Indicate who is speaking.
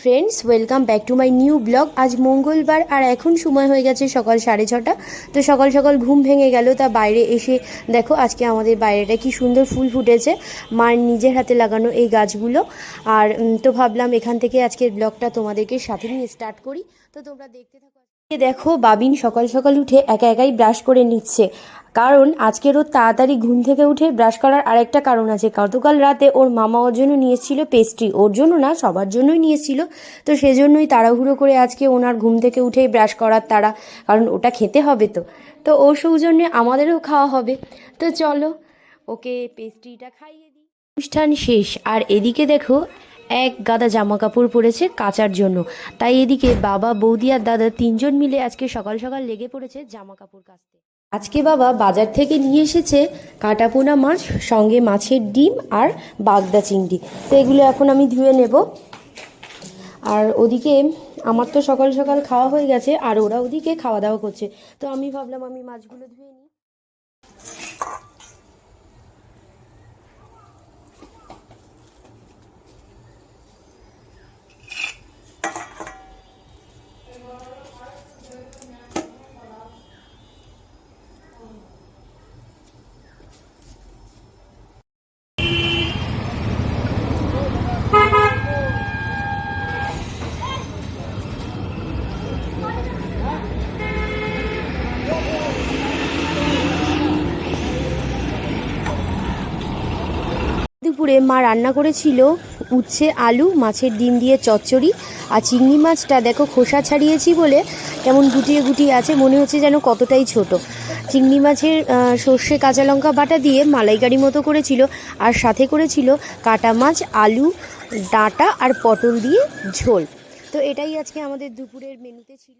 Speaker 1: Friends welcome back to my new blog আজ মঙ্গলবার আর এখন সময় হয়ে গেছে সকাল সাড়ে ছটা। তো সকাল সকাল ঘুম ভেঙে গেল, তা বাইরে এসে দেখো আজকে আমাদের বাইরেটা কি সুন্দর ফুল ফুটেছে। মার নিজের হাতে লাগানো এই গাছগুলো। আর তো ভাবলাম এখান থেকে আজকের ব্লগটা তোমাদেরকে সাথে নিয়ে স্টার্ট করি। তো তোমরা দেখতে থাকো। দেখো, বাবিন সকাল সকাল উঠে একা একাই ব্রাশ করে নিচ্ছে। কারণ আজকের ওর তাড়াতাড়ি ঘুম থেকে উঠে ব্রাশ করার আরেকটা কারণ আছে। গতকাল রাতে ওর মামা ওর জন্য নিয়ে এসেছিল পেস্ট্রি। ওর জন্য না, সবার জন্যই নিয়ে এসেছিল তো সেজন্যই তাড়াহুড়ো করে আজকে ওনার ঘুম থেকে উঠেই ব্রাশ করার তারা কারণ ওটা খেতে হবে তো। তো ও সৌজন্যে আমাদেরও খাওয়া হবে। তো চলো, ওকে পেস্ট্রিটা খাইয়ে দিই। অনুষ্ঠান শেষ, আর এদিকে দেখো এক গাদা জামা কাপড় পরেছে কাচার জন্য। তাই এদিকে বাবা, বৌদি আর দাদা তিনজন মিলে আজকে সকাল সকাল লেগে পড়েছে জামা কাপড় কাচতে। আজকে বাবা বাজার থেকে নিয়ে এসেছে কাটাপোনা মাছ, সঙ্গে মাছের ডিম আর বাগদা চিংড়ি। তো এগুলো এখন আমি ধুয়ে নেব। আর ওদিকে আমার তো সকাল সকাল খাওয়া হয়ে গেছে, আর ওরা ওদিকে খাওয়া দাওয়া করছে। তো আমি ভাবলাম আমি মাছগুলো ধুয়ে নিই। দুপুরে মা রান্না করেছিল উচ্ছে, আলু, মাছের ডিম দিয়ে চচ্চড়ি আর চিংড়ি মাছটা দেখো খোসা ছাড়িয়েছি বলে কেমন গুটিয়ে গুটিয়ে আছে, মনে হচ্ছে যেন কতটাই ছোট। চিংড়ি মাছের সর্ষে কাঁচা লঙ্কা বাটা দিয়ে মালাইকারি মতো করেছিল আর সাথে করেছিল কাটা মাছ, আলু, ডাঁটা আর পটল দিয়ে ঝোল। তো এটাই আজকে আমাদের দুপুরের মেনুতে ছিল।